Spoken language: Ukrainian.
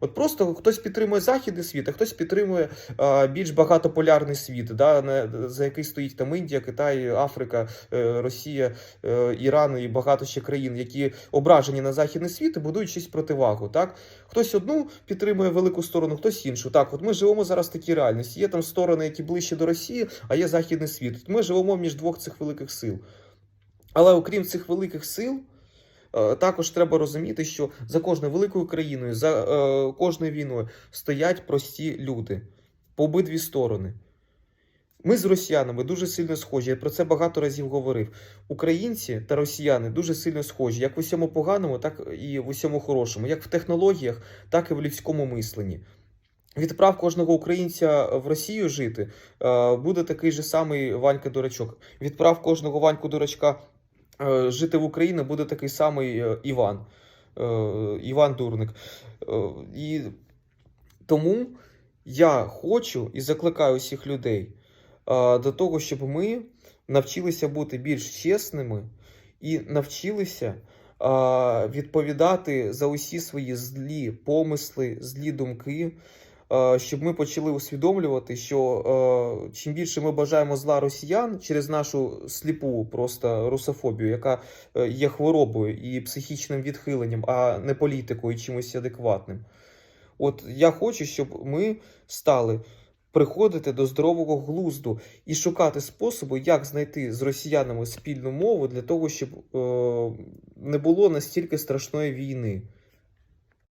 От просто хтось підтримує західний світ, а хтось підтримує а, більш багатополярний світ, да, не, за який стоїть там Індія, Китай, Африка, е, Росія, е, Іран і багато ще країн, які ображені на західний світ і будують щось противагу. Так? Хтось одну підтримує велику сторону, хтось іншу. Так, от ми живемо зараз в такій реальності. Є там сторони, які ближче до Росії, а є західний світ. От ми живемо між двох цих великих сил. Але окрім цих великих сил. Е, Також треба розуміти, що за кожною великою країною, за е, кожною війною стоять прості люди по обидві сторони. Ми з росіянами дуже сильно схожі. Я про це багато разів говорив. Українці та росіяни дуже сильно схожі, як в усьому поганому, так і в усьому хорошому, як в технологіях, так і в людському мисленні. Відправ кожного українця в Росію жити е, буде такий же самий Ванька Дурачок. Відправ кожного Ваньку Дурачка жити в Україну буде такий самий е, Іван. Е, Іван Дурник. Е, І тому я хочу і закликаю всіх людей е, до того, щоб ми навчилися бути більш чесними і навчилися е, відповідати за усі свої злі помисли, злі думки. Е, Щоб ми почали усвідомлювати, що е, чим більше ми бажаємо зла росіян через нашу сліпу просто русофобію, яка е, є хворобою і психічним відхиленням, а не політикою і чимось адекватним. От я хочу, щоб ми стали приходити до здорового глузду і шукати способи, як знайти з росіянами спільну мову для того, щоб е, не було настільки страшної війни.